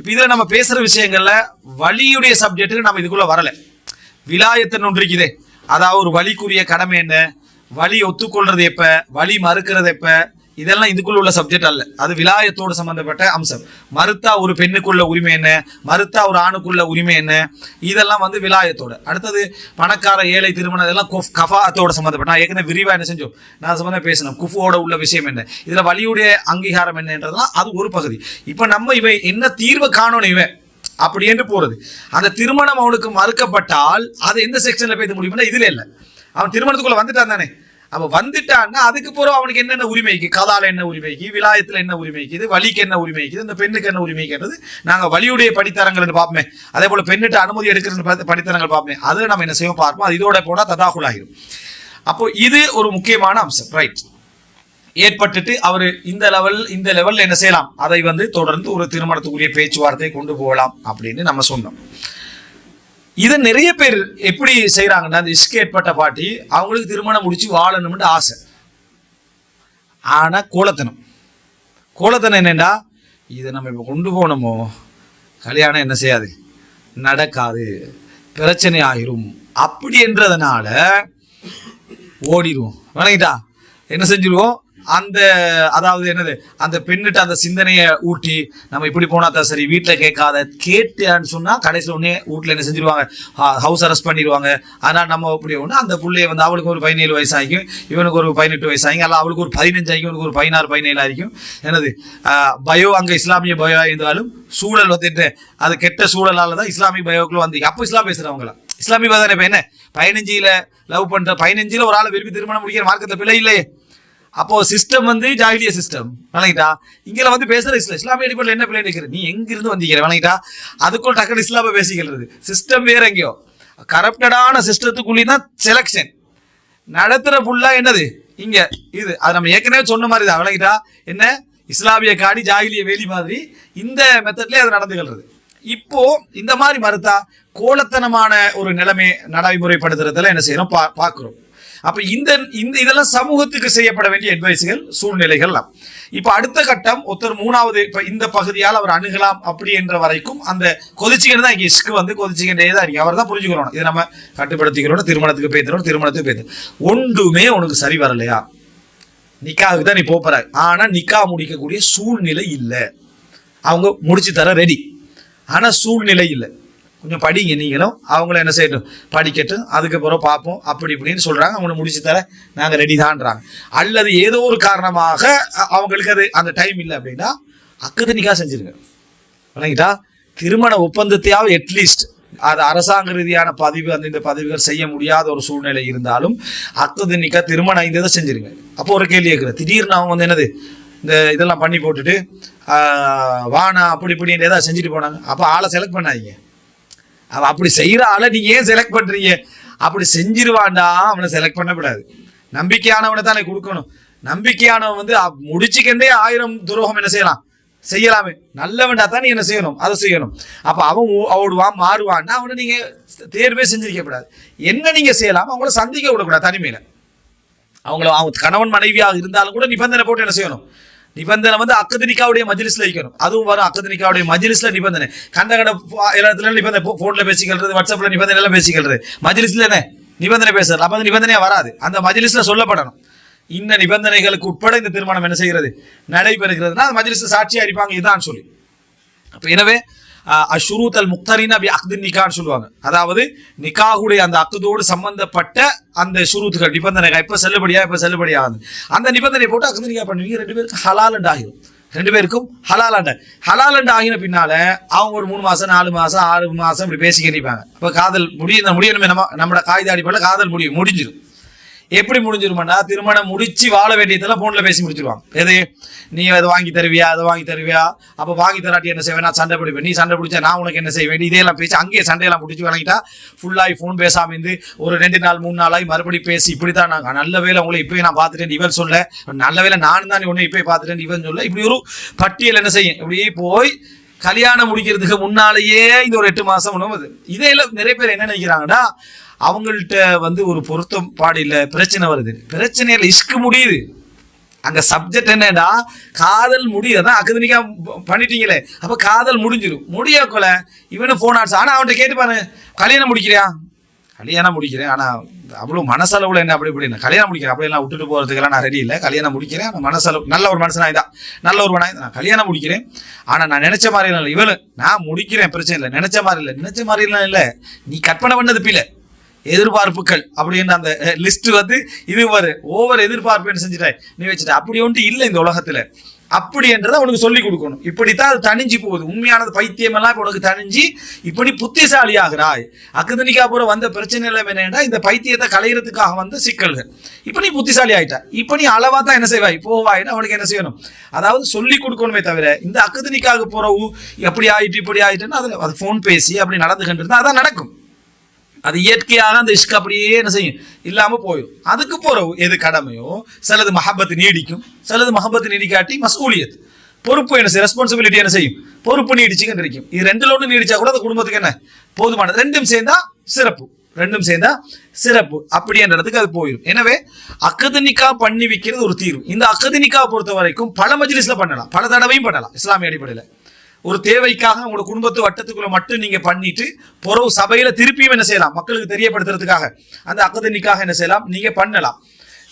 இப்போ இதில் நம்ம பேசுகிற விஷயங்களில் வழியுடைய சப்ஜெக்ட்டுக்கு நம்ம இதுக்குள்ளே வரலை. விலாயத்தன் ஒன்று இருக்குதே. அதாவது ஒரு வழிக்குரிய கடமை என்ன? வழி ஒத்துக்கொள்றது எப்போ? வழி மறுக்கிறது எப்போ? இதெல்லாம் இதுக்குள்ள உள்ள சப்ஜெக்ட் அல்ல. அது விலாயத்தோடு சம்பந்தப்பட்ட அம்சம். மறுத்தா ஒரு பெண்ணுக்குள்ள உரிமை என்ன? மறுத்தா ஒரு ஆணுக்குள்ள உரிமை என்ன? இதெல்லாம் வந்து விலாயத்தோட. அடுத்தது பணக்கார ஏழை திருமணம் இதெல்லாம் குஃப் கஃபாத்தோட சம்மந்தப்பட்ட நான் ஏற்கனவே விரிவாக என்ன செஞ்சோம்? நான் சம்மந்தம் பேசினோம். குஃபோட உள்ள விஷயம் என்ன? இதில் வலியுடைய அங்கீகாரம் என்னன்றதுலாம் அது ஒரு பகுதி. இப்போ நம்ம இவை என்ன தீர்வு காணணும் இவன்? அப்படி என்று போகிறது அந்த திருமணம் அவனுக்கு மறுக்கப்பட்டால் அது எந்த செக்ஷனில் போய் முடியும்னா இதில் இல்லை. அவன் திருமணத்துக்குள்ளே வந்துட்டான் தானே? அவ வந்துட்டான்னா அதுக்கு பிறகு அவனுக்கு என்னென்ன உரிமைக்கு கதால என்ன உரிமைக்கு விலாயத்துல என்ன உரிமைக்குது வலிக்கு என்ன உரிமைக்குது இந்த பெண்ணுக்கு என்ன உரிமைக்குன்றது நாங்க வலியுடைய படித்தரங்கள் பார்ப்போமே. அதே போல பெண்ணிட்ட அனுமதி எடுக்கிற படித்தரங்கள் பார்ப்போமே. அதை நம்ம என்ன செய்வோம்? பார்ப்போம். அது இதோட போனா ததாகுல் ஆகிடும் அப்போ இது ஒரு முக்கியமான அம்சம். ரைட் ஏற்பட்டுட்டு அவர் இந்த லெவல் இந்த லெவல்ல என்ன செய்யலாம்? அதை வந்து தொடர்ந்து ஒரு திருமணத்துக்குரிய பேச்சுவார்த்தை கொண்டு போகலாம் அப்படின்னு நம்ம சொன்னோம். இதை நிறைய பேர் எப்படி செய்கிறாங்கன்னா அந்த இஸ்கேட்பட்ட ஏற்பட்ட பாட்டி அவங்களுக்கு திருமணம் முடிச்சு வாழணும்னு ஆசை. ஆனால் கோலத்தனம். கோலத்தனம் என்னென்னா இதை நம்ம இப்போ கொண்டு போனோமோ கல்யாணம் என்ன செய்யாது? நடக்காது. பிரச்சனை ஆயிரும். அப்படி என்றதுனால ஓடிடுவோம் வணங்கிட்டா? என்ன செஞ்சிருவோம்? அந்த அதாவது என்னது அந்த பெண்ணிட்ட அந்த சிந்தனையை ஊட்டி நம்ம இப்படி போனா தான் சரி வீட்டில் கேட்காத கேட்டான்னு சொன்னா கடைசியில் உடனே வீட்டில் என்ன செஞ்சிருவாங்க? ஹவுஸ் அரெஸ்ட் பண்ணிடுவாங்க அதனால் நம்ம இப்படி ஒன்று அந்த பிள்ளைய வந்து அவளுக்கு ஒரு பதினேழு வயசாகிக்கும் இவனுக்கு ஒரு பதினெட்டு வயசு ஆகிங்க அல்ல அவளுக்கு ஒரு பதினஞ்சு ஆகிக்கும் இவனுக்கு ஒரு பதினாறு பதினேழு ஆகிக்கும். என்னது பயோ அங்கே இஸ்லாமிய பயோ இருந்தாலும் சூழல் வந்துட்டு அது கெட்ட சூழலால் தான் இஸ்லாமிய பயோக்குள்ள வந்து அப்போ இஸ்லாம் பேசுகிறவங்களா இஸ்லாமிய தானே இப்போ என்ன பதினஞ்சில் லவ் பண்ணுற பதினஞ்சில் ஒரு ஆளை விரும்பி திருமணம் முடிக்கிற மார்க்கத்தில் பிள்ளை இல்லையே. அப்போ சிஸ்டம் வந்து ஜாகிலிய சிஸ்டம் வணங்கிட்டா? இங்கே வந்து பேசுற இஸ்லாம் இஸ்லாமிய அடிப்படையில் என்ன பிள்ளை நிற்கிற நீ எங்கிருந்து வந்தீங்க வணங்கிட்டா? அதுக்குள்ள டக்குனு இஸ்லாம பேசிக்கிறது சிஸ்டம் வேற எங்கேயோ. கரப்டடான சிஸ்டத்துக்குள்ளே தான் செலக்ஷன் நடத்துற புல்லா என்னது? இங்க. இது. அது நம்ம ஏற்கனவே சொன்ன மாதிரி தான் விளங்கிட்டா என்ன? இஸ்லாமிய காடி ஜாகிலிய வேலி மாதிரி இந்த மெத்தட்லேயே அது நடந்துகிறது இப்போ இந்த மாதிரி மறுத்தா கோலத்தனமான ஒரு நிலைமை நடைமுறைப்படுத்துறதுல என்ன செய்யறோம்? பா பார்க்குறோம். அப்ப இந்த இந்த இதெல்லாம் சமூகத்துக்கு செய்யப்பட வேண்டிய அட்வைஸுகள் சூழ்நிலைகள் இப்ப அடுத்த கட்டம் ஒருத்தர் மூணாவது இப்ப இந்த பகுதியால் அவர் அணுகலாம் அப்படி என்ற வரைக்கும் அந்த கொதிச்சுக்கிட்டு தான் இங்க இஷ்கு வந்து கொதிச்சுக்கிட்டே தான் இருக்கு அவர் தான் புரிஞ்சுக்கிறோம் இதை நம்ம கட்டுப்படுத்திக்கிறோம் திருமணத்துக்கு பேத்துறோம் திருமணத்துக்கு பேத்து. ஒன்றுமே உனக்கு சரி வரலையா? நிக்காவுக்கு தான் நீ போற. ஆனா நிக்கா முடிக்கக்கூடிய சூழ்நிலை இல்லை. அவங்க முடிச்சு தர ரெடி ஆனா சூழ்நிலை இல்லை. கொஞ்சம் படிங்க நீங்களும். அவங்கள என்ன செய்யட்டும்? படிக்கட்டும். அதுக்கப்புறம் பார்ப்போம். அப்படி இப்படின்னு சொல்கிறாங்க அவங்கள முடிச்சு தர நாங்கள் ரெடி தான்றாங்க. அல்லது ஏதோ ஒரு காரணமாக அவங்களுக்கு அது அந்த டைம் இல்லை அப்படின்னா அக்கது நிக்கா செஞ்சிருங்க. விளங்கிட்டா திருமண ஒப்பந்தத்தையாவது அட்லீஸ்ட் அது அரசாங்க ரீதியான பதிவு அந்த இந்த பதிவுகள் செய்ய முடியாத ஒரு சூழ்நிலை இருந்தாலும் அக்கது நிக்கா திருமணம் இதை செஞ்சுருங்க. அப்போ ஒரு கேள்வி கேட்குறேன். திடீர்னு அவங்க வந்து என்னது? இந்த இதெல்லாம் பண்ணி போட்டுட்டு வானா அப்படி இப்படின்னு ஏதாவது செஞ்சுட்டு போனாங்க. அப்போ ஆளை செலக்ட் பண்ணாதீங்க. அவன் அப்படி செய்யற ஆளை நீ ஏன் செலக்ட் பண்றீங்க? அப்படி செஞ்சிருவான்டா அவனை செலக்ட் பண்ணக்கூடாது. நம்பிக்கையானவனை தானே கொடுக்கணும். நம்பிக்கையானவன் வந்து முடிச்சுக்கண்டே ஆயிரம் துரோகம் என்ன செய்யலாம்? செய்யலாமே. நல்லவன்டா தான் நீ என்ன செய்யணும்? அதை செய்யணும். அப்ப அவன் ஓடுவான் மாறுவான்னா அவனை நீங்க தேர்வே செஞ்சிருக்க கூடாது. என்ன நீங்க செய்யலாம் அவங்கள சந்திக்க விடக்கூடாது தனிமையில. அவங்கள அவங்க கணவன் மனைவியாக இருந்தாலும் கூட நிபந்தனை போட்டு என்ன செய்யணும்? நிபந்தனை வந்து அக்கதனிக்காவுடைய மஜ்லிஸ்ல வைக்கணும் அதுவும் வரும் அக்கதனிக்காவுடைய மஜ்லிஸ்ல நிபந்தனை. கண்ட கண்ட போ- இடத்துல நிபந்தனை போன்ல பேசிக்கிறது வாட்ஸ்அப்ல நிபந்தனை எல்லாம் பேசிக்கிறது மஜ்லிஸ்ல என்ன? நிபந்தனை பேசுறது. அப்ப அந்த நிபந்தனையா வராது. அந்த மஜ்லிஸ்ல சொல்லப்படணும். இந்த நிபந்தனைகளுக்கு உட்பட இந்த திருமணம் என்ன செய்கிறது? நடைபெறுகிறதுனா அந்த சாட்சி சாட்சியா இருப்பாங்க சொல்லி. அப்ப எனவே அஷுரூத் அல் முக்தரின் அப்படி அக்து நிகான்னு சொல்லுவாங்க. அதாவது நிக்காகுடைய அந்த அக்குதோடு சம்பந்தப்பட்ட அந்த சுருத்துகள் நிபந்தனைகள் இப்போ செல்லுபடியா இப்ப செல்லுபடியாகுது. அந்த நிபந்தனை போட்டு அக்து நிகா பண்ணுவீங்க. ரெண்டு பேருக்கு ஹலால் ஆகிடும் ஆகிரும். ரெண்டு பேருக்கும் ஹலால் அண்ட். ஹலால் ஆகின பின்னால அவங்க ஒரு மூணு மாசம் நாலு மாசம் ஆறு மாசம் இப்படி பேசிக்கிட்டு இப்போ காதல் முடியும் முடியணுமே நம்ம நம்மளோட காகித அடிப்படையில் காதல் முடியும் முடிஞ்சிடும் எப்படி முடிஞ்சிருமானா திருமணம் முடிச்சு வாழ வேண்டியதெல்லாம் போன்ல பேசி முடிச்சிருவாங்க. எது? நீ அதை வாங்கி தருவியா? அதை வாங்கி தருவியா? அப்ப வாங்கி தராட்டி என்ன செய்வேன்? நான் சண்டை பிடிப்பேன். நீ சண்டை பிடிச்சா நான் உனக்கு என்ன செய்வேன்? இதெல்லாம் பேசி அங்கேயே சண்டையெல்லாம் பிடிச்சி வழங்கிட்டா ஃபுல்லாகி ஃபோன் பேசாம இருந்து ஒரு ரெண்டு நாள் மூணு நாளாகி மறுபடியும் பேசி இப்படி தான் நாங்கள் நல்ல வேலை உங்களை இப்போயே நான் பார்த்துட்டேன் இவன் சொல்ல நல்ல வேலை நானும் தான் உன்னை இப்போயே பார்த்துட்டேன் இவன் சொல்ல இப்படி ஒரு பட்டியல் என்ன செய்யும்? இப்படியே போய் கல்யாணம் முடிக்கிறதுக்கு முன்னாலேயே இந்த ஒரு எட்டு மாதம் உணவு இதையில நிறைய பேர் என்ன நினைக்கிறாங்கன்னா அவங்கள்ட்ட வந்து ஒரு பொருத்தம் பாடு பிரச்சனை வருது. பிரச்சனையில இஷ்கு முடியுது. அங்க சப்ஜெக்ட் என்னடா காதல் முடியதான் அகதனிக்கா பண்ணிட்டீங்களே. அப்ப காதல் முடிஞ்சிடும் முடியக்குள்ள இவனு போன் ஆட்ஸ் ஆனா அவன்கிட்ட கேட்டுப்பாரு கல்யாணம் முடிக்கிறியா? கல்யாணம் முடிக்கிறேன். ஆனா அவ்வளவு மனசளவுல என்ன அப்படி இப்படி கல்யாணம் முடிக்கிறேன். அப்படியெல்லாம் விட்டுட்டு போறதுக்கெல்லாம் நான் ரெடி இல்லை. கல்யாணம் முடிக்கிறேன். மனசளவு நல்ல ஒரு மனுஷனா இதான் நல்ல ஒரு மனாய் நான் கல்யாணம் முடிக்கிறேன். ஆனா நான் நினைச்ச மாதிரி இல்லை. இவளு நான் முடிக்கிறேன். பிரச்சனை இல்லை. நினைச்ச மாதிரி இல்லை. நினைச்ச மாதிரி இல்லை. நீ கற்பனை பண்ணது பிள்ளை எதிர்பார்ப்புகள் அப்படின்னு அந்த லிஸ்ட் வந்து இது வரு ஓவர் எதிர்பார்ப்பு என்ன செஞ்சுட்டாய்? நீ வச்சுட்ட. அப்படி ஒன்று இல்லை இந்த உலகத்துல. அப்படி என்றதை அவனுக்கு சொல்லி கொடுக்கணும். இப்படித்தான் அது தணிஞ்சு போகுது. உண்மையானது பைத்தியம் எல்லாம் உனக்கு தணிஞ்சு இப்படி புத்திசாலி ஆகிறாய் அக்குதனிக்கா பூரா வந்த பிரச்சனை எல்லாம் என்னன்னா இந்த பைத்தியத்தை களையிறதுக்காக வந்த சிக்கல்கள். இப்ப நீ புத்திசாலி ஆயிட்டா. இப்ப நீ அளவா தான் என்ன செய்வாய்? போவாயின்னா அவனுக்கு என்ன செய்யணும்? அதாவது சொல்லி கொடுக்கணுமே தவிர இந்த அக்குதனிக்காக போற எப்படி ஆயிட்டு இப்படி ஆயிட்டுன்னு அதில் அது ஃபோன் பேசி அப்படி நடந்துகிட்டு இருந்தா அதான் நடக்கும். அது இயற்கையாக அந்த இஷ்க் அப்படியே என்ன செய்யும்? இல்லாமல் போயிடும். அதுக்கு போகிற எது கடமையோ சிலது மஹபத்து நீடிக்கும் சிலது மஹபத்து நீடிக்காட்டி மசூலியத். பொறுப்பு என்ன செய்யும்? ரெஸ்பான்சிபிலிட்டி என்ன செய்யும்? பொறுப்பு நீடிச்சுங்க இருக்கும் இது ரெண்டுல ஒன்று நீடிச்சா கூட அந்த குடும்பத்துக்கு என்ன? போதுமானது. ரெண்டும் சேர்ந்தா சிறப்பு. ரெண்டும் சேர்ந்தா சிறப்பு. அப்படின்றதுக்கு அது போயிடும். எனவே அக்கதனிக்கா பண்ணி வைக்கிறது ஒரு தீர்வு. இந்த அக்கதனிக்கா பொறுத்த வரைக்கும் பல மஜ்லிஸ்ல பண்ணலாம். பல தடவையும் பண்ணலாம். இஸ்லாமிய அடிப்படையில். ஒரு தேவைக்காக உங்களோட குடும்பத்து வட்டத்துக்குள்ள மட்டும் நீங்க பண்ணிட்டு பொறவு சபையில திருப்பியும் என்ன செய்யலாம்? மக்களுக்கு தெரியப்படுத்துறதுக்காக. அந்த அக்கதனிக்காக என்ன செய்யலாம்? நீங்க பண்ணலாம்.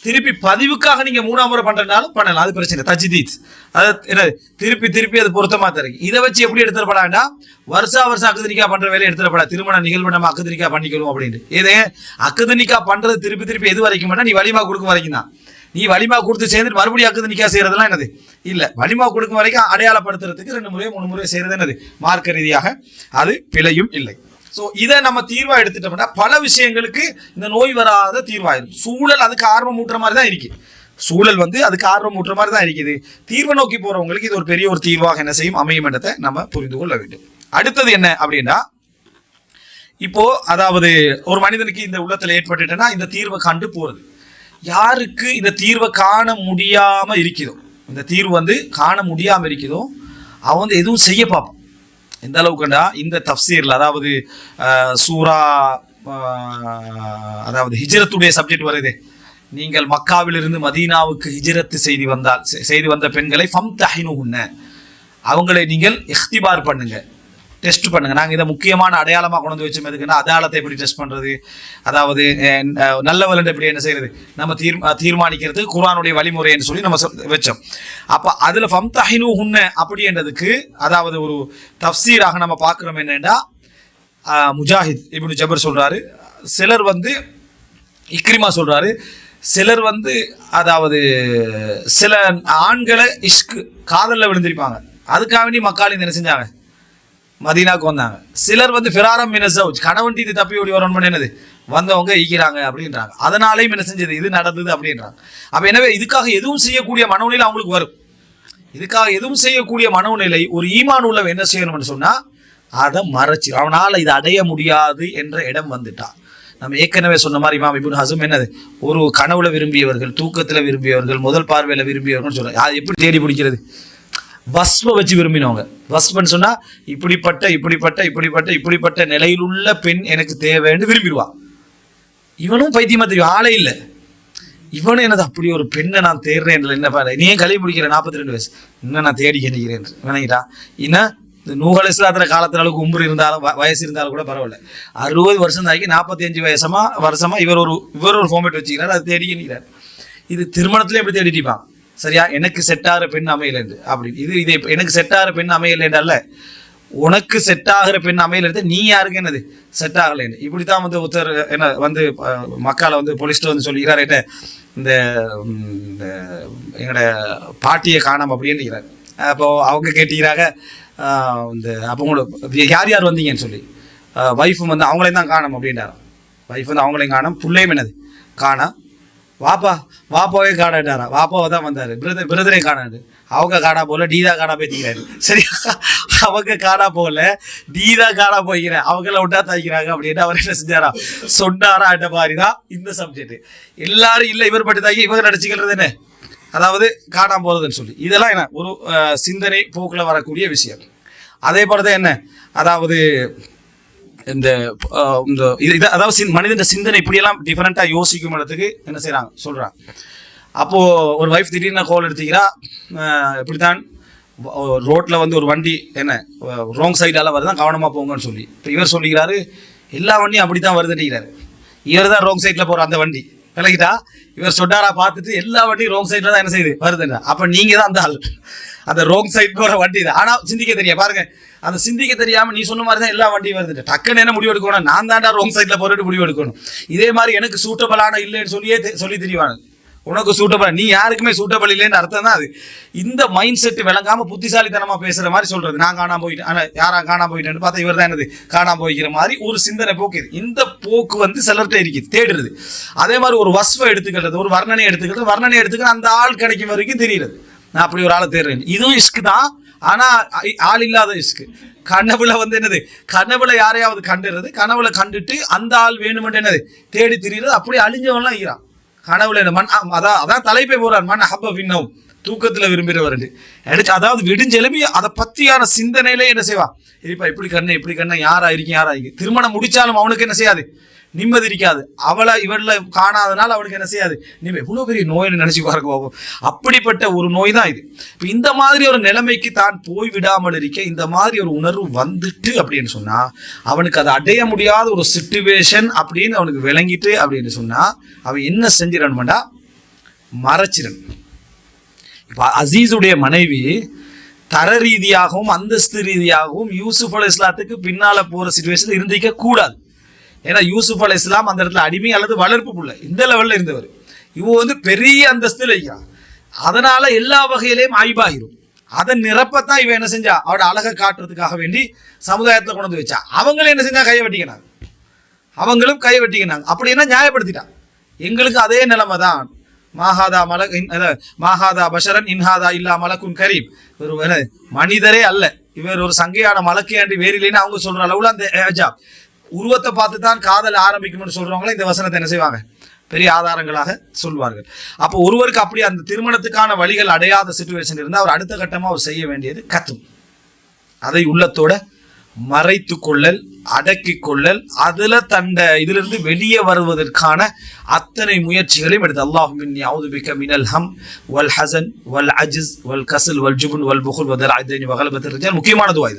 திருப்பி பதிவுக்காக நீங்க மூணாம் முறை பண்றதுனாலும் பண்ணலாம். அது பிரச்சனை தஜிதீத் அது என்ன? திருப்பி திருப்பி அது பொருத்தமா தருக்கு இதை வச்சு எப்படி எடுத்துடப்படாண்டா வருஷா வருஷம் அக்கதனிக்கா பண்ற வேலையை எடுத்துடப்படா. திருமண நிகழ்வு நம்ம அக்கதனிக்கா பண்ணிக்கணும் அப்படின்னு இதே அக்கதனிக்கா பண்றது திருப்பி திருப்பி எது வரைக்கும் நீ வலிமா கொடுக்கும் வரைக்கும் தான். நீ வலிமா கொடுத்து சேர்ந்துட்டு மறுபடியும் அக்குது நிக்கா செய்யறதெல்லாம் என்னது? இல்ல. வலிமா கொடுக்கும் வரைக்கும் அடையாளப்படுத்துறதுக்கு ரெண்டு முறையோ மூணு முறையோ செய்யறது என்னது? மார்க்க ரீதியாக அது பிழையும் இல்லை. ஸோ இதை நம்ம தீர்வாக எடுத்துட்டோம்னா பல விஷயங்களுக்கு இந்த நோய் வராத தீர்வாயிரும். சூழல் அதுக்கு ஆர்வம் ஊட்டுற மாதிரி தான் இருக்கு. சூழல் வந்து அதுக்கு ஆர்வம் ஊட்டுற மாதிரி தான் இருக்குது. தீர்வை நோக்கி போறவங்களுக்கு இது ஒரு பெரிய ஒரு தீர்வாக என்ன செய்யும்? அமையும் என்றதை நம்ம புரிந்து கொள்ள வேண்டும். அடுத்தது என்ன அப்படின்னா இப்போ அதாவது ஒரு மனிதனுக்கு இந்த உள்ளத்தில் ஏற்பட்டுட்டேன்னா இந்த தீர்வை கண்டு போறது. யாருக்கு இந்த தீர்வை காண முடியாம இருக்குதோ இந்த தீர்வு வந்து காண முடியாம இருக்குதோ அவன் வந்து எதுவும் செய்ய பார்ப்பான் எந்த அளவுக்குண்டா இந்த தஃப்சீர்ல அதாவது சூரா அதாவது ஹிஜ்ரத்துடைய சப்ஜெக்ட் வருதே. நீங்கள் மக்காவிலிருந்து மதீனாவுக்கு ஹிஜ்ரத்து செய்தி வந்தால் செ- செய்து வந்த பெண்களை ஃபம் தஹினுகுன்ன அவங்களை நீங்கள் இஃப்திபார் பண்ணுங்க. டெஸ்ட் பண்ணுங்க. நாங்கள் இதை முக்கியமான அடையாளமாக கொண்டு வந்து வச்சோம். எதுக்குன்னா அடையாளத்தை எப்படி டெஸ்ட் பண்ணுறது அதாவது நல்ல அஹ், நல்லவர்கள் எப்படி என்ன செய்யறது? நம்ம தீர் தீர்மானிக்கிறது குரானுடைய வழிமுறைன்னு சொல்லி நம்ம சொ- வச்சோம். அப்ப அதுல ஃபம்தஹினு ஹுன்ன அப்படின்றதுக்கு அதாவது ஒரு தப்சீராக நம்ம பார்க்குறோம் என்னென்னா முஜாஹித் இப்படி ஜபர் சொல்கிறாரு சிலர் வந்து இக்ரிமா சொல்கிறாரு சிலர் வந்து அதாவது சில ஆண்களை இஷ்கு காதலில் விழுந்திருப்பாங்க. அதுக்காக வேண்டி மக்கள் என்ன செஞ்சாங்க? மதீனாக்கு வந்தாங்க. சிலர் வந்து ஃபிராரம் மினசவுச் கணவன் இது தப்பி ஓடி வரணும் என்னது? வந்தவங்க ஈக்கிறாங்க அப்படின்றாங்க. அதனாலேயும் என்ன செஞ்சது? இது நடந்தது அப்படின்றாங்க. அப்போ எனவே இதுக்காக எதுவும் செய்யக்கூடிய மனநிலை அவங்களுக்கு வரும். இதுக்காக எதுவும் செய்யக்கூடிய மனநிலை ஒரு ஈமான் உள்ளவன் என்ன செய்யணும்னு சொன்னால் அதை மறைச்சு அவனால் இதை அடைய முடியாது என்ற இடம் வந்துட்டான். நம்ம ஏற்கனவே சொன்ன மாதிரி இமாம் இபுன் ஹசம் என்னது? ஒரு கனவுல விரும்பியவர்கள் தூக்கத்தில் விரும்பியவர்கள் முதல் பார்வையில் விரும்பியவர்கள் சொல்றாங்க அது எப்படி தேடி பிடிக்கிறது? வஸ்வ வச்சு விரும்பினவங்க. வஸ்வன்னு சொன்னா இப்படிப்பட்ட இப்படிப்பட்ட இப்படிப்பட்ட இப்படிப்பட்ட நிலையிலுள்ள பெண் எனக்கு தேவைன்னு விரும்பிடுவான் இவனும் பைத்தியமா தெரியும். ஆளே இல்லை. இவனும் என்னது அப்படி ஒரு பெண்ணை நான் தேடுறேன் என்ன பாரு நீ ஏன் கல்வி முடிக்கிற நாற்பத்தி ரெண்டு வயசு. இன்னும் நான் தேடி கிடைக்கிறேன் விளங்கிட்டா. இன்னும் இந்த நூகல் இஸ்லாத்துல காலத்துல அளவுக்கு உம்பு இருந்தாலும் வ- வயசு இருந்தாலும் கூட பரவாயில்ல. அறுபது வருஷம் தாக்கி நாற்பத்தி அஞ்சு வயசமா வருஷமா இவர் ஒரு இவர் ஒரு ஃபார்மேட் வச்சுக்கிறார். அதை தேடி நிற்கிறார் இது திருமணத்துல எப்படி தேடிட்டிப்பான் சரியா? எனக்கு செட் ஆகிற பெண் அமையலன்று அப்படி. இது இது எனக்கு செட்டாகிற பெண் பெண் அமையலன்றல்ல உனக்கு செட் ஆகிற பெண் அமையல நீ யாருக்கு என்னது? செட் ஆகலைன்னு இப்படித்தான் வந்து ஒருத்தர் என்ன வந்து மக்களை வந்து போலீஸ்ட்டு வந்து சொல்லிக்கிறார் என்ன இந்த இந்த எங்களோட பாட்டியை காணாம அப்படின்னு அப்போது அவங்க கேட்டுக்கிறாங்க இந்த அப்போ உங்களோட யார் யார் வந்தீங்கன்னு சொல்லி. ஒய்ஃபும் வந்து அவங்களையும் தான் காணும் அப்படின்றார் ஒய்ஃப் வந்து அவங்களையும் காணும். பிள்ளையும் என்னது? காணா. வாப்பா வாப்பாவே காணாட்டாரா வாப்பாவை தான் வந்தார். பிரதர் பிரதரே காணாது. அவங்க காணா போகல டீதா காணா பேத்திக்கிறாரு சரியா அவங்க காணா போகல டீதா காணா போய்க்கிறேன். அவங்கள விட்டா தாய்க்கிறாங்க அப்படின்னு அவர் என்ன செஞ்சாரா? சொன்னாரா அந்த மாதிரி தான் இந்த சப்ஜெக்ட் எல்லாரும் இல்லை இவர் மட்டும் தாக்கி இவங்க நடிச்சுக்கிறது என்ன? அதாவது காணாம போகிறதுன்னு சொல்லி. இதெல்லாம் என்ன? ஒரு சிந்தனை போக்கில் வரக்கூடிய விஷயம். அதே போல தான் என்ன? அதாவது இந்த இந்த இது அதாவது மனிதன் சிந்தனை இப்படியெல்லாம் டிஃப்ரெண்ட்டாக யோசிக்கும் இடத்துக்கு என்ன செய்றாங்க? சொல்றாங்க. அப்போ ஒரு வைஃப் திடீர்னு கோல் எடுத்தீங்கன்னா இப்படித்தான் ரோட்ல வந்து ஒரு வண்டி என்ன ரோங் சைடால வருதான் கவனமா போங்கன்னு சொல்லி. இப்போ இவர் சொல்லிக்கிறாரு எல்லா வண்டியும் அப்படித்தான் வருதுன்றாரு இவர் தான் ரோங் சைட்ல போற அந்த வண்டி. விளக்கிட்டா இவர் சொன்னாரா பார்த்துட்டு எல்லா வண்டியும் ரோங் சைட்ல தான் என்ன செய்யுது? வருதுன்னா அப்ப நீங்க தான் அந்த ஆள். அந்த ரோங் சைட் போற வண்டி இது ஆனா சிந்திக்க தெரியும் பாருங்க அந்த சிந்திக்க தெரியாம நீ சொன்ன மாதிரி தான் எல்லா வண்டியும் வருது டக்குன்னு என்ன முடிவு எடுக்கணும் நான் தாண்டா ரோங் சைட்ல போறது முடிவு எடுக்கணும். இதே மாதிரி எனக்கு சூட்டபலான இல்லைன்னு சொல்லியே தெ- சொல்லி தெரியவானு உனக்கு சூட்டபிள் நீ யாருக்குமே சூட்டபிள் இல்லைன்னு அர்த்தம் தான் அது. இந்த மைண்ட் செட் விளங்காம புத்திசாலித்தனமா பேசுற மாதிரி சொல்றது. நான் காணாம போயிட்டேன் ஆனா யாரா காணாம போயிட்டேன்னு பார்த்தா இவர் தான் என்னது? காணாம போய்க்கிற மாதிரி ஒரு சிந்தனை போக்குது இந்த போக்கு வந்து சிலர்கிட்ட இருக்குது தேடுறது. அதே மாதிரி ஒரு வஸ்வை எடுத்துக்கிறது ஒரு வர்ணனை எடுத்துக்கிறது. வர்ணனை எடுத்துக்கிறது அந்த ஆள் கிடைக்கும் வரைக்கும் தெரியுது நான் அப்படி ஒரு ஆளை தேடுறேன். இதுவும் இஸ்க்கு தான். ஆனா ஆள் இல்லாத இஸ்க்கு கனவுல வந்து என்னது? கனவுல யாரையாவது கண்டுறது? கனவுல கண்டுட்டு அந்த ஆள் வேணுமென்று என்னது? தேடி திரியிறது. அப்படி அழிஞ்சவன்லாம் ஈரான். கனவுல என்ன? மண் அதான் அதான் தலைப்பே போறான் மண் ஹப்ப விண்ணவும். தூக்கத்தில் விரும்புகிறவர் எடுத்து அதாவது விடுஞ்செலும்பி அதை பற்றியான சிந்தனையிலே என்ன செய்வா? இப்பா இப்படி கண்ணு இப்படி கண்ணு. யாரா இருக்கீங்க யாரா இருக்கு திருமணம் முடிச்சாலும் அவனுக்கு என்ன செய்யாது? நிம்மதி இருக்காது அவளை இவள காணாதனால அவளுக்கு என்ன செய்யாது? நீ எவ்வளவு பெரிய நோய்னு நினைச்சு பாருங்க பாப்போம் அப்படிப்பட்ட ஒரு நோய் தான் இது. இப்போ இந்த மாதிரி ஒரு நிலைமைக்கு தான் போய் விடாமல் இருக்க இந்த மாதிரி ஒரு உணர்வு வந்துட்டு அப்படின்னு சொன்னா அவனுக்கு அதை அடைய முடியாத ஒரு சிச்சுவேஷன் அப்படின்னு அவனுக்கு விளங்கிட்டு அப்படின்னு சொன்னா அவன் என்ன செஞ்சிடணும்டா மறைச்சிடணும் இப்போ அசீஸுடைய மனைவி தர ரீதியாகவும் அந்தஸ்து ரீதியாகவும் யூசுப் இஸ்லாத்துக்கு பின்னால போற சுச்சுவேஷன் இருந்திக்க கூடாது. ஏன்னா யூசுப் அலை இஸ்லாம் அந்த இடத்துல அடிமை அல்லது வளர்ப்பு பிள்ளை. இந்த லெவல்ல இருந்தவர். இவன் வந்து பெரிய அந்தஸ்தில் ஐயா அதனால எல்லா வகையிலையும் ஆய்வாகிரும் அதை நிரப்பத்தான் இவன் என்ன செஞ்சா? அவட அழகை காட்டுறதுக்காக வேண்டி சமுதாயத்தில் கொண்டு வந்து வச்சா. அவங்களும் என்ன செஞ்சா கையை வெட்டிக்கினாங்க. அவங்களும் கை வெட்டிக்கினாங்க. அப்படின்னா நியாயப்படுத்திட்டான் எங்களுக்கு அதே நிலைமை தான் மாஹாதா மல இன்- மாஹாதா பஷரன் இன்ஹாதா இல்லா மலக்குன் கரீம். ஒரு மனிதரே அல்ல. இவர் ஒரு சங்கையான மலக்கே வேறு இல்லைன்னு அவங்க சொல்ற அளவுல அந்த ஏஜா உருவத்தை பார்த்து தான் காதல் ஆரம்பிக்கும்னு சொல்றவங்களும் இந்த வசனத்தை என்ன செய்வாங்க? பெரிய ஆதாரங்களாக சொல்வார்கள். அப்போ ஒருவருக்கு அப்படி அந்த திருமணத்துக்கான வழிகள் அடையாத சுச்சுவேஷன் இருந்தால் அவர் அடுத்த கட்டமாக அவர் செய்ய வேண்டியது கத்தும். அதை உள்ளத்தோட மறைத்து கொள்ளல் அடக்கி கொள்ளல் அதுல தண்ட இதிலிருந்து வெளியே வருவதற்கான அத்தனை முயற்சிகளையும் எடுத்து அல்லாஹ் மின்னி பிக்க மினல் ஹம் வல் ஹசன் வல் அஜிஸ் வல் கசல் வல் ஜுபுன் வல் புகுல் வதல் ஐதனி வகலபத் ரிஜால். முக்கியமான துவா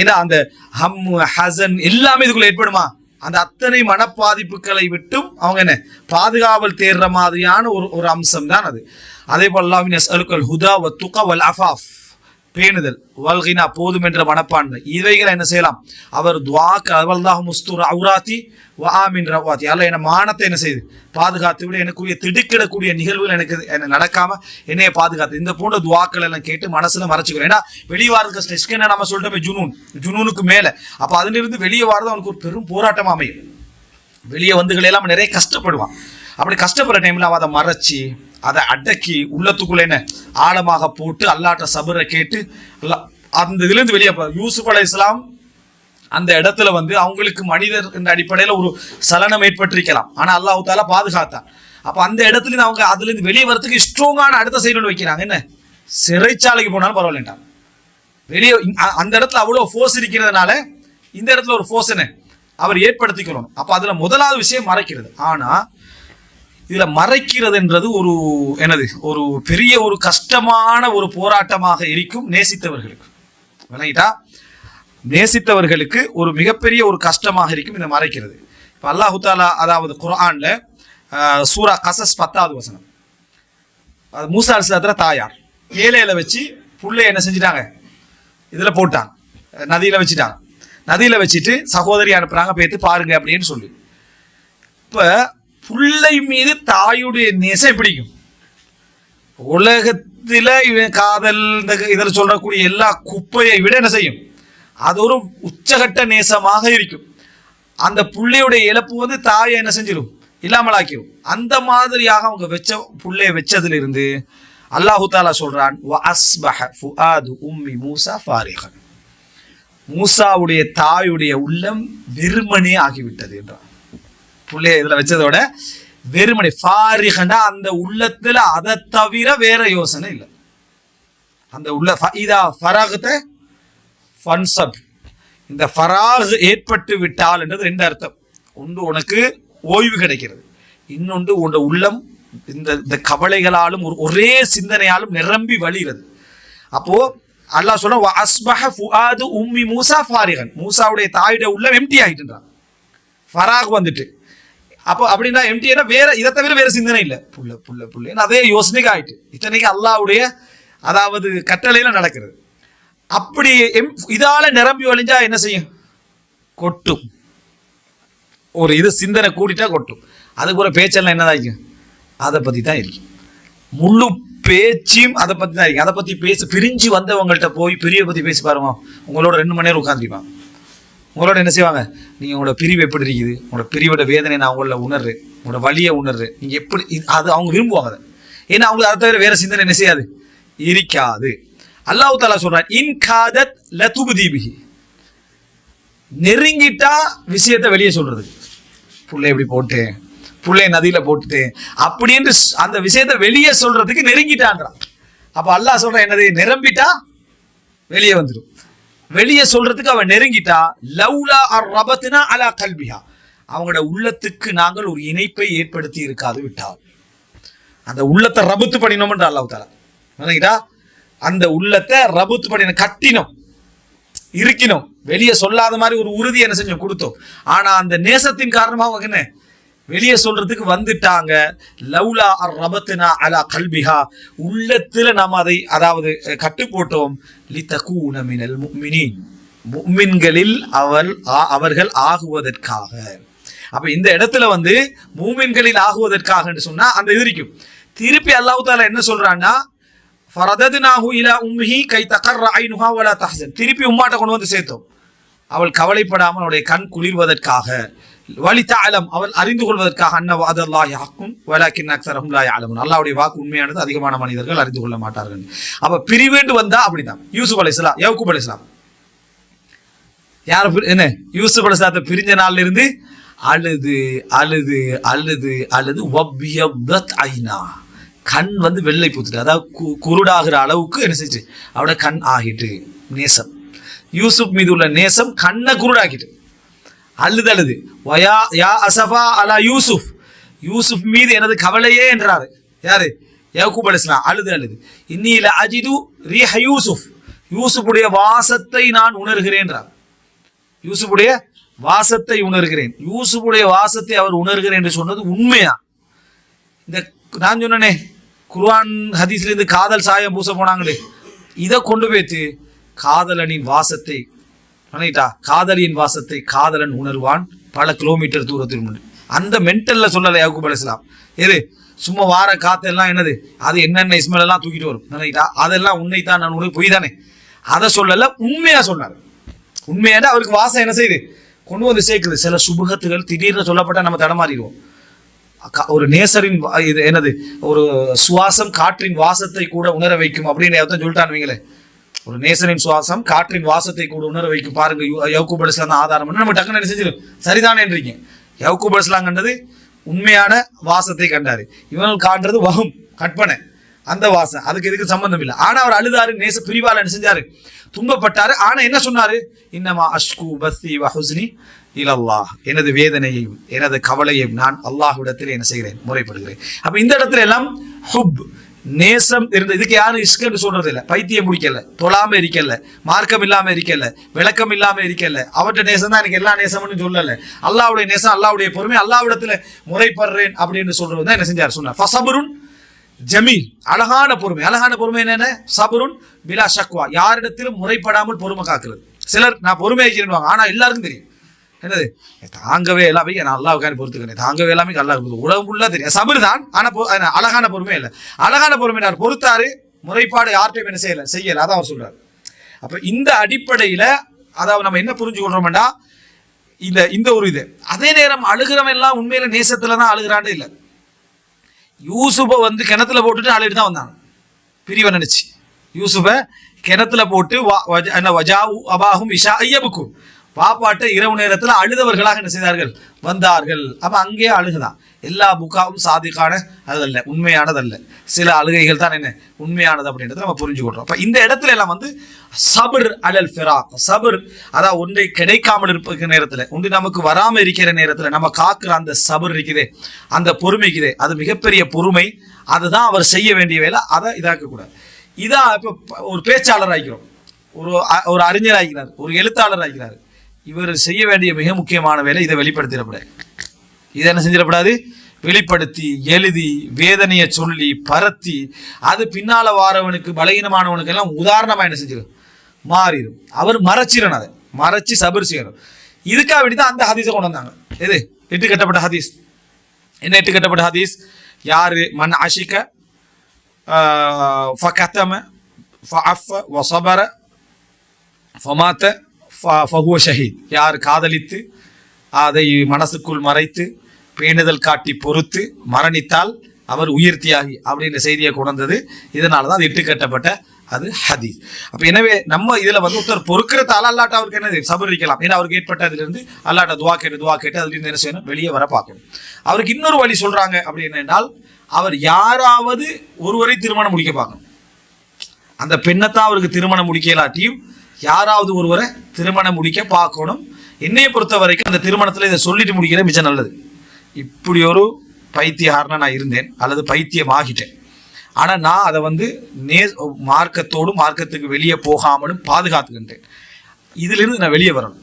ஏன்னா அந்த ஹம் ஹசன் எல்லாமே இதுக்குள்ள ஏற்படுமா? அந்த அத்தனை மனப்பாதிப்புகளை விட்டும் அவங்க என்ன? பாதுகாவல் தேடுற மாதிரியான ஒரு ஒரு அம்சம் தான் அது. அதே போல் அல்லாஹ்வின் யஸ்அலுக்கல் ஹுதா வ துகா வல் அஃபாஃப். பேணுதல். வல்கினா போதும் என்ற மனப்பான்மை. இவைகளை என்ன செய்யலாம்? அவர் துவாக்க அவல்தாக முஸ்தூர் அவுராத்தி வாமின் ரவாத்தி. அல்ல என மானத்தை என்ன செய்யுது பாதுகாத்து விட எனக்குரிய திடுக்கிடக்கூடிய நிகழ்வுகள் எனக்கு என்ன நடக்காம என்னைய பாதுகாத்து. இந்த போன்ற துவாக்கள் எல்லாம் கேட்டு மனசுல மறைச்சுக்கிறேன் ஏன்னா வெளியே வாரதுக்கு ஸ்ட்ரெஸ்க்கு என்ன நம்ம சொல்லிட்டோமே ஜுனூன். ஜுனூனுக்கு மேல. அப்ப அதிலிருந்து வெளியே வாரது அவனுக்கு ஒரு பெரும் போராட்டம் அமையும். வெளியே வந்துகள் எல்லாம் நிறைய கஷ்டப்படுவான். அப்படி கஷ்டப்படுற டைம்ல அவன் அதை மறைச்சி அதை அடக்கி உள்ளத்துக்குள்ள என்ன ஆழமாக போட்டு அல்லாட்ட சபரை கேட்டு அந்த இதுலேருந்து வெளியே யூசுப் அலை இஸ்லாம் அந்த இடத்துல வந்து அவங்களுக்கு மனிதர் என்ற அடிப்படையில் ஒரு சலனம் ஏற்பட்டிருக்கலாம். ஆனால் அல்லாஹு தாலா பாதுகாத்தான். அப்போ அந்த இடத்துல அவங்க அதுலேருந்து வெளியே வரத்துக்கு ஸ்ட்ராங்கான அடுத்த செயல்கள் வைக்கிறாங்க. என்ன? சிறைச்சாலைக்கு போனாலும் பரவாயில்லைண்டா வெளியே அந்த இடத்துல அவ்வளோ ஃபோர்ஸ் இருக்கிறதுனால இந்த இடத்துல ஒரு ஃபோர்ஸ் என்ன? அவர் ஏற்படுத்திக்கிறோம் அப்போ அதில் முதலாவது விஷயம் மறைக்கிறது. ஆனால் இதுல மறைக்கிறதுன்றது ஒரு எனது ஒரு பெரிய ஒரு கஷ்டமான ஒரு போராட்டமாக இருக்கும் நேசித்தவர்களுக்கு. விளங்கிட்டா? நேசித்தவர்களுக்கு ஒரு மிகப்பெரிய ஒரு கஷ்டமாக இருக்கும் இதை மறைக்கிறது. இப்ப அல்லாஹு தாலா அதாவது குரான்ல சூரா கசஸ் பத்தாவது வசனம். அது மூசா அலிஸ்லாத்துல தாயார். ஏழையில வச்சு புள்ளை என்ன செஞ்சிட்டாங்க? இதுல போட்டாங்க நதியில வச்சுட்டாங்க நதியில வச்சுட்டு சகோதரி அனுப்புறாங்க பேத்து பாருங்க அப்படின்னு சொல்லி. இப்போ புள்ளை மீது தாயுடைய நேசம் பிடிக்கும் உலகத்தில் இவன் காதல் இந்த இதில் சொல்லக்கூடிய எல்லா குப்பையை விட என்ன செய்யும்? அது ஒரு உச்சகட்ட நேசமாக இருக்கும். அந்த புள்ளையுடைய இழப்பு வந்து தாயை என்ன செஞ்சிடும் இல்லாமலாக்கிடும் அந்த மாதிரியாக அவங்க வச்ச பிள்ளைய வச்சதிலிருந்து அல்லாஹு தாலா சொல்றான் உம்மி மூசா ஃபாரிகன் மூசாவுடைய தாயுடைய உள்ளம் வெறுமனே ஆகிவிட்டது என்றான். உள்ளே இதுல வச்சதோட வெறுமனை ஃபாரிகண்டா அந்த உள்ளத்துல அதை தவிர வேற யோசனை இல்லை. அந்த உள்ள ஃப- இதா ஃபராகத்தை ஃபன்சப். இந்த ஃபராக் ஏற்பட்டு விட்டால் என்றது ரெண்டு அர்த்தம். ஒன்று உனக்கு ஓய்வு கிடைக்கிறது. இன்னொன்று உன்னோட உள்ளம் இந்த இந்த கவலைகளாலும் ஒரு ஒரே சிந்தனையாலும் நிரம்பி வழிகிறது. அப்போ அல்லாஹ் சொன்ன அஸ்மஹ அஸ்பஹ ஃபுஆது உம்மி மூசா ஃபாரிகன். மூசாவுடைய தாயுடைய உள்ளம் எம்டி ஆகிட்டுன்றான் ஃபராக் வந்துட்டு. அப்போ அப்படின்னா எம்டினா வேற இதை தவிர வேற சிந்தனை இல்லை. புள்ள புள்ள புள்ள அதே யோசனைக்கு ஆயிட்டு இத்தனைக்கு அல்லாவுடைய அதாவது கட்டளையில நடக்கிறது. அப்படி எம் இதால நிரம்பி ஒழிஞ்சா என்ன செய்யும்? கொட்டும். ஒரு இது சிந்தனை கூட்டிட்டா கொட்டும். அதுக்கு ஒரு பேச்செல்லாம் என்னதாக்கும் அதை பத்தி தான் இருக்கும் முழு பேச்சும் அதை பத்தி தான் இருக்கும் அதை பத்தி பேச பிரிஞ்சு வந்தவங்கள்ட்ட போய் பெரிய பத்தி பேசி பாருவோம் உங்களோட ரெண்டு மணி நேரம் உட்காந்துருப்பான் உங்களோட என்ன செய்வாங்க? நீங்கள் உங்களோட பிரிவு எப்படி இருக்குது? உங்களோட பிரிவோட வேதனை நான் உங்களை உணர்றேன். உங்களோட வலியை உணர்றேன். நீங்க எப்படி அது அவங்க விரும்புவாங்க அதை. ஏன்னா அவங்களுக்கு அதை தவிர வேற சிந்தனை என்ன செய்யாது? இருக்காது. அல்லாஹு தாலா சொல்றான் இன் காதத் தீபிகி நெருங்கிட்டா விஷயத்தை வெளியே சொல்கிறது புள்ளை எப்படி போட்டேன். புள்ளை நதியில் போட்டுட்டேன். அப்படின்னு அந்த விஷயத்தை வெளியே சொல்கிறதுக்கு நெருங்கிட்டான்றான். அப்போ அல்லாஹ் சொல்கிறேன் என்னது நிரம்பிட்டா வெளியே வந்துடும் வெளியே சொல்றதுக்கு அவன் நெருங்கிட்டா லவ்லா அர் ரபத்துனா அலா கல்பியா அவங்களோட உள்ளத்துக்கு நாங்கள் ஒரு இணைப்பை ஏற்படுத்தி இருக்காது விட்டால். அந்த உள்ளத்தை ரபுத்து பண்ணினோம்ன்ற அல்லாஹ் தாலா நினைக்கிட்டா அந்த உள்ளத்தை ரபுத்து பண்ணின கட்டினோம் இருக்கணும் வெளியே சொல்லாத மாதிரி ஒரு உறுதி என்ன செஞ்சோம்? கொடுத்தோம். ஆனா அந்த நேசத்தின் காரணமாக என்ன? வெளியே சொல்றதுக்கு வந்துட்டாங்க. லவ்லா அர் ரபத்துனா அலா கல்பிஹா. உள்ளத்துல நாம் அதை அதாவது கட்டு போட்டோம் லிதகூன மினல் முஃமினீன் அவள் ஆ- அவர்கள் ஆகுவதற்காக. அப்ப இந்த இடத்துல வந்து மூமின்களில் ஆகுவதற்காக சொன்னா அந்த இது இருக்கும். திருப்பி அல்லாஹு தாலா என்ன சொல்றான்னா ஃபரதத்னாஹு இலா உம்மிஹி கை தகர்ர ஐனுஹா வலா தஹசன். திருப்பி உம்மாட்ட கொண்டு வந்து சேர்த்தோம். அவள் கவலைப்படாமல் அவளுடைய கண் குளிர்வதற்காக. வலி தாலம் அவள் அறிந்து கொள்வதற்காக அன்ன ஹக்கும் வலாக்கின் அக்ஸரஹும் லா வாக்கு உண்மையானது அதிகமான மனிதர்கள் அறிந்து கொள்ள மாட்டார்கள். அப்ப பிரிவேண்டு வந்தா அப்படிதான் யூசுப் அலைஹிஸ்ஸலாம் யவுக்குப் அலைஹிஸ்ஸலாம் யார் என்ன? யூசுப் அலைஹிஸ்ஸலாத்தை பிரிஞ்ச நாள்ல இருந்து அழுது அழுது அழுது அழுது வப்பியபத் ஐனா. கண் வந்து வெள்ளை பூத்துட்டு அதாவது கு- குருடாகிற அளவுக்கு என்ன செஞ்சு அவட கண் ஆகிட்டு நேசம். யூசுப் மீது உள்ள நேசம் கண்ணை குருடாக்கிட்டு. அழுது அழுது வயா யா அசஃபா அலா யூசுப் யூசுப் மீது எனது கவலையே என்றார். யாரு? யாக்கூப் அலிஸ்லாம் அழுது அழுது இன்னில அஜிது ரீஹ யூசுப் யூசுப்புடைய வாசத்தை நான் உணர்கிறேன்றார் யூசுப்புடைய வாசத்தை உணர்கிறேன். யூசுப்புடைய வாசத்தை அவர் உணர்கிறேன் என்று சொன்னது உண்மையா? இந்த நான் சொன்னனே குர்ஆன் ஹதீஸ்லேருந்து காதல் சாயம் பூச போனாங்களே இதை கொண்டு போய்த்து காதலனின் வாசத்தை நினைட்டா காதலியின் வாசத்தை காதலன் உணர்வான். பல கிலோமீட்டர் தூரத்தில் உண்டு. அந்த மென்டல்ல சொல்லலை யாக்கூப் அலைஹிஸ்ஸலாம் எது சும்மா வார காத்தெல்லாம் என்னது? அது என்னென்ன இஸ்மெல் எல்லாம் தூக்கிட்டு வரும். நினைட்டா அதெல்லாம் உன்னை தான் நான் உனக்கு பொய் தானே அதை சொல்லல உண்மையா சொன்னார். உண்மையான அவருக்கு வாசம் என்ன செய்யுது கொண்டு வந்து சேர்க்குது. சில சுபகத்துகள் திடீர்னு சொல்லப்பட்டா நம்ம தடமாறிடுவோம். ஒரு நேசரின் இது என்னது? ஒரு சுவாசம் காற்றின் வாசத்தை கூட உணர வைக்கும் அப்படின்னு சொல்லிட்டான் வைங்களேன். ஒரு நேசனின் சுவாசம் காற்றின் வாசத்தை கூட உணர வைக்க பாருங்க யவுக்கூப் அலிஸ்லாம் தான் ஆதாரம் நம்ம டக்குன்னு என்ன செஞ்சிடும் சரிதானேன்றீங்க யவுக்கூப் அலிஸ்லாம் கண்டது உண்மையான வாசத்தை கண்டாரு. இவன் காட்டுறது வகும் கற்பனை. அந்த வாசம் அதுக்கு இதுக்கு சம்பந்தம் இல்லை. ஆனா அவர் அழுதாரு நேச பிரிவால் என்ன செஞ்சாரு? துன்பப்பட்டாரு. ஆனா என்ன சொன்னாரு? இன்னமா அஷ்கு பஸ்தி வஹுஸ்னி இலல்லா எனது வேதனையையும் எனது கவலையையும் நான் அல்லாஹ்விடத்தில் என்ன செய்கிறேன்? முறைப்படுகிறேன். அப்ப இந்த இடத்துல எல்லாம் ஹுப் நேசம் இருந்த இதுக்கு யாரும் இஷ்கன்னு சொல்றது இல்லை பைத்தியம் முடிக்கல தொழாம இருக்கல. மார்க்கம் இல்லாம இருக்கல. விளக்கம் இல்லாம இருக்கல. அவற்ற நேசம் தான் எனக்கு எல்லா நேசம்னு சொல்லல. அல்லாவுடைய நேசம் அல்லாவுடைய பொறுமை அல்லாவிடத்துல முறைப்படுறேன் அப்படின்னு சொல்றது தான் என்ன செஞ்சார்? சொன்னார். ஃபசபருன் ஜமீல். அழகான பொறுமை. அழகான பொறுமை என்னென்ன? சபருன் பிலா ஷக்வா. யாரிடத்திலும் முறைப்படாமல் பொறுமை காக்குறது. சிலர் நான் பொறுமை வைக்கிறேன் ஆனா எல்லாருக்கும் தெரியும். என்னது? தாங்கவே எல்லாமே நான் அல்லாவுக்கான பொறுத்துக்கிறேன். தாங்கவே எல்லாமே அல்லாஹ் பொறுத்து உலகம் ஃபுல்லாக தெரியும். சபர் தான். ஆனால் அழகான பொறுமை இல்லை. அழகான பொறுமை நான் பொறுத்தாரு. முறைப்பாடு யார்ட்டையும் என்ன செய்யலை. செய்யலை. அதான் அவர் சொல்கிறார் அப்போ இந்த அடிப்படையில் அதாவது நம்ம என்ன புரிஞ்சு கொள்றோம்டா இந்த இந்த ஒரு இது. அதே நேரம் அழுகிறவன் எல்லாம் உண்மையில நேசத்துல தான் அழுகிறான்னு இல்லை. யூசுஃபை வந்து கிணத்துல போட்டுட்டு அழுகிட்டு தான் வந்தாங்க. பிரிவை நினைச்சு. யூசுஃபை கிணத்துல போட்டு வா- வஜ- என்ன வஜாவு அபாகும் விஷா ஐயபுக்கும். பாப்பாட்ட இரவு நேரத்தில் அழுதவர்களாக என்ன செய்தார்கள்? வந்தார்கள். அப்போ அங்கேயே அழுகுதான். எல்லா புக்காவும் சாதிக்கான அதுதல்ல உண்மையானதல்ல. சில அழுகைகள் தான் என்ன? உண்மையானது அப்படின்றத நம்ம புரிஞ்சுக்கொள்றோம். அப்போ இந்த இடத்துல எல்லாம் வந்து சபர் அலல் ஃபிராக். சபர் அதாவது ஒன்றை கிடைக்காமல் இருப்ப நேரத்தில் ஒன்று நமக்கு வராமல் இருக்கிற நேரத்தில் நம்ம காக்குற அந்த சபர் இருக்குதே அந்த பொறுமைக்குதே அது மிகப்பெரிய பொறுமை அதுதான் அவர் செய்ய வேண்டிய வேலை அதை இதாக்கக்கூடாது இதான் இப்போ ஒரு பேச்சாளர் ஆகிக்கிறோம் ஒரு ஒரு அறிஞர் ஆகிறார் ஒரு எழுத்தாளர் ஆகிறார் இவர் செய்ய வேண்டிய மிக முக்கியமான வேலை இதை வெளிப்படுத்திடக்கூடாது இதை என்ன செஞ்சிடக்கூடாது வெளிப்படுத்தி எழுதி வேதனையை சொல்லி பரத்தி அது பின்னால வாரவனுக்கு பலகீனமானவனுக்கு எல்லாம் உதாரணமா என்ன செஞ்சிடும் மாறிடும் அவர் மறைச்சிடணும் அதை. மறைச்சி சபர் செய்யணும். இதுக்காக வேண்டி தான் அந்த ஹதீஸை கொண்டு வந்தாங்க. எது? எட்டு கட்டப்பட்ட ஹதீஸ். என்ன எட்டு கட்டப்பட்ட ஹதீஸ்? யாரு? மன் அஷிக்க ஃபகத்தம ஃபஅஃப வசபர ஃபமாத்த ஃப- ஷஹீத். யார் காதலித்து அதை மனசுக்குள் மறைத்து பேணுதல் காட்டி பொறுத்து மரணித்தால் அவர் உயிர் தியாகி அப்படின்ற செய்தியை கொண்டது இதனால தான் அது இட்டு கட்டப்பட்ட அது ஹதீஸ். அப்போ எனவே நம்ம இதில் வந்து ஒருத்தர் பொறுக்கிறதால அல்லாட்ட அவருக்கு என்னது? சபரிக்கலாம் ஏன்னா அவருக்கு ஏற்பட்டதுலேருந்து அல்லாட்ட துவா கேட்டு துவா கேட்டு அதுலேருந்து என்ன செய்யணும்? வெளியே வர பார்க்கணும். அவருக்கு இன்னொரு வழி சொல்றாங்க அப்படின்னு என்றால் அவர் யாராவது ஒருவரை திருமணம் முடிக்க பார்க்கணும். அந்த பெண்ணைத்தான் அவருக்கு திருமணம் முடிக்கலாட்டியும் யாராவது ஒருவரை திருமணம் முடிக்க பார்க்கணும். என்னையை பொறுத்த வரைக்கும் அந்த திருமணத்தில் இதை சொல்லிட்டு முடிக்கிற மிச்சம் நல்லது. இப்படி ஒரு பைத்தியகாரனாக நான் இருந்தேன் அல்லது பைத்தியம் ஆகிட்டேன் ஆனால் நான் அதை வந்து நே மார்க்கத்தோடு மார்க்கத்துக்கு வெளியே போகாமலும் பாதுகாத்துக்கின்றேன். இதிலிருந்து நான் வெளியே வரணும்.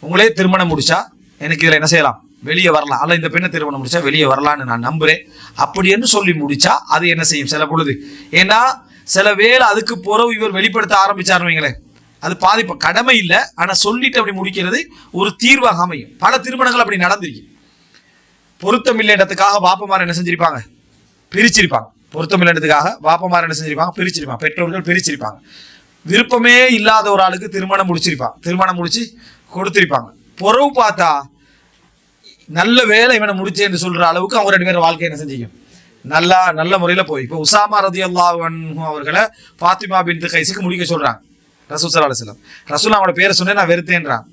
உங்களே திருமணம் முடிச்சா எனக்கு இதில் என்ன செய்யலாம்? வெளியே வரலாம். அல்ல இந்த பெண்ணை திருமணம் முடிச்சா வெளியே வரலான்னு நான் நம்புறேன். அப்படின்னு சொல்லி முடிச்சா அது என்ன செய்யும்? சில பொழுது. ஏன்னா சில வேலை அதுக்கு பிறகு இவர் வெளிப்படுத்த ஆரம்பிச்சாருன்னு அது பாதிப்பு கடமை இல்லை. ஆனால் சொல்லிட்டு அப்படி முடிக்கிறது ஒரு தீர்வாக அமையும். பல திருமணங்கள் அப்படி நடந்திருக்கு. பொருத்தம் இல்லைன்றதுக்காக பாப்பமார் என்ன செஞ்சிருப்பாங்க? பிரிச்சிருப்பாங்க. பொருத்தம் இல்லைன்றதுக்காக பாப்பமார் என்ன செஞ்சிருப்பாங்க? பிரிச்சிருப்பாங்க. பெற்றோர்கள் பிரிச்சிருப்பாங்க. விருப்பமே இல்லாத ஒரு ஆளுக்கு திருமணம் முடிச்சிருப்பாங்க. திருமணம் முடிச்சு கொடுத்திருப்பாங்க. பொறவு பார்த்தா நல்ல வேலை இவனை முடிச்சேன்னு சொல்ற அளவுக்கு அவங்க ரெண்டு பேரும் வாழ்க்கை என்ன செஞ்சிக்கும்? நல்லா நல்ல முறையில் போய். இப்போ உசாமா ரதி அவர்களை ஃபாத்திமா பின் கைசுக்கு முடிக்க சொல்றாங்க. ரசூல் சல்லா அலுவலம் ரசூல் அவனோட பேரை சொன்னேன் நான் வெறுத்தேன்றான்.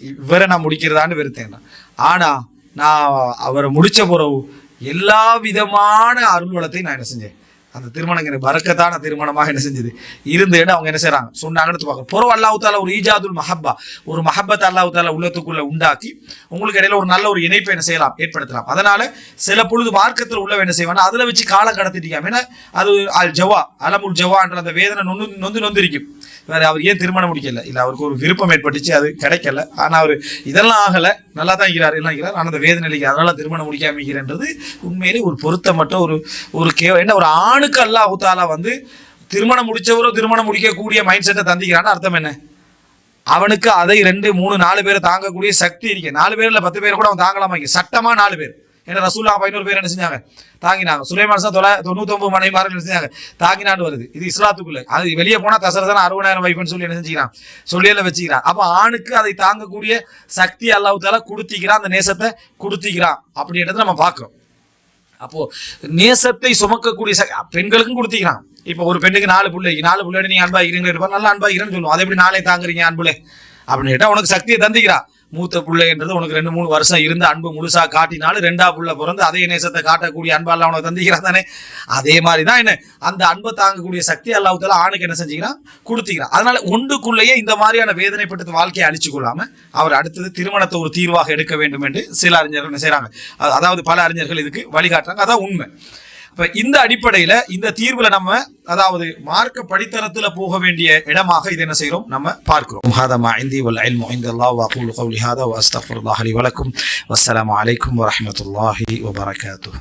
இவரை நான் முடிக்கிறதான்னு வெறுத்தேன்றான். ஆனா நான் அவரை முடிச்ச பிறகு எல்லா விதமான அருள் வளத்தையும் நான் என்ன செஞ்சேன்? அந்த திருமணம் எனக்கு பறக்கத்தான திருமணமாக என்ன செஞ்சது? இருந்துன்னு அவங்க என்ன செய்யறாங்க சொன்னாங்கன்னு பார்க்கணும். புறம் அல்லாவுத்தால தாலா ஒரு ஈஜாதுல் மஹப்பா ஒரு மஹப்பத் அல்லாஹ் தாலா உள்ளத்துக்குள்ள உண்டாக்கி உங்களுக்கு இடையில ஒரு நல்ல ஒரு இணைப்பை என்ன செய்யலாம்? ஏற்படுத்தலாம். அதனால சில பொழுது மார்க்கத்தில் உள்ள என்ன செய்வாங்க அதுல வச்சு காலம் கடத்திட்டீங்க ஏன்னா அது அல் ஜவா அலமுல் ஜவான்ற அந்த வேதனை நொந்து நொந்து நொந்திருக்கும். வேற அவர் ஏன் திருமணம் முடிக்கல? இல்ல அவருக்கு ஒரு விருப்பம் ஏற்பட்டுச்சு அது கிடைக்கல. ஆனா அவர் இதெல்லாம் ஆகல நல்லா தான் இருக்கிறார் எல்லாம் இருக்கிறார். ஆனா அந்த வேதனை அதனால திருமணம் முடிக்காம இருக்கிறன்றது உண்மையிலே ஒரு பொருத்தம் மட்டும் ஒரு ஒரு கே என்ன ஒரு ஆணுக்கு அல்லாஹ் தாலா வந்து திருமணம் முடிச்சவரோ திருமணம் முடிக்கக்கூடிய மைண்ட் செட்டை தந்திக்கிறான்னு அர்த்தம் என்ன? அவனுக்கு அதை ரெண்டு மூணு நாலு பேரை தாங்கக்கூடிய சக்தி இருக்கு. நாலு பேர்ல பத்து பேர் கூட அவன் தாங்கலாமா? இங்க சட்டமா நாலு பேர். ஏன்னா ரசூல்லா பதினோரு பேர் என்ன செஞ்சாங்க? தாங்கினாங்க. சுலைமான் சார் தொள்ளா தொண்ணூத்தொம்பது மனைவிமார்கள் என்ன செஞ்சாங்க? தாங்கினான்னு வருது. இது இஸ்லாத்துக்குள்ள. அது வெளியே போனால் தசரதான அறுபதாயிரம் வைப்புன்னு சொல்லி என்ன செஞ்சுக்கிறான்? சொல்லியில வச்சுக்கிறான். அப்போ ஆணுக்கு அதை தாங்கக்கூடிய சக்தி அல்லாவுத்தால கொடுத்திக்கிறான். அந்த நேசத்தை கொடுத்திக்கிறான். அப்படின்றத நம்ம பார்க்கிறோம். அப்போ நேசத்தை சுமக்கக்கூடிய பெண்களுக்கும் கொடுத்தீங்கன்னா இப்போ ஒரு பெண்ணுக்கு நாலு பிள்ளை நாலு பிள்ளை நீ அன்பாகிறீங்க இருங்க நல்லா அன்பாகிறேன்னு சொல்லுவோம் அதை எப்படி நாளே தாங்குறீங்க அன்புலே? அப்படின்னு கேட்டா உனக்கு சக்தியை தந்திக்கிறா. மூத்த பிள்ளைன்றது உனக்கு ரெண்டு மூணு வருஷம் இருந்து அன்பு முழுசா காட்டினாலும் ரெண்டா புள்ள பிறந்து அதே நேசத்தை காட்டக்கூடிய அன்பால் அவனை தந்திக்கிறான் தானே? அதே மாதிரி தான் என்ன? அந்த அன்பை தாங்கக்கூடிய சக்தி அல்லாஹ்தால ஆணுக்கு என்ன செஞ்சுக்கிறான்? கொடுத்துக்கிறான். அதனால ஒன்றுக்குள்ளேயே இந்த மாதிரியான வேதனைப்பட்டு வாழ்க்கையை அழிச்சு கொள்ளாம அவர் அடுத்தது திருமணத்தை ஒரு தீர்வாக எடுக்க வேண்டும் என்று சில அறிஞர்கள் என்ன செய்றாங்க. அதாவது பல அறிஞர்கள் இதுக்கு வழிகாட்டுறாங்க. அதான் உண்மை. இப்ப இந்த அடிப்படையில இந்த தீர்வுல நம்ம அதாவது மார்க்க படித்தரத்துல போக வேண்டிய இடமாக இதை என்ன செய்றோம் நம்ம பார்க்கிறோம் هذا ما عندي والعلم عند الله واقول قولي هذا واستغفر الله لي ولكم والسلام عليكم ورحمه الله وبركاته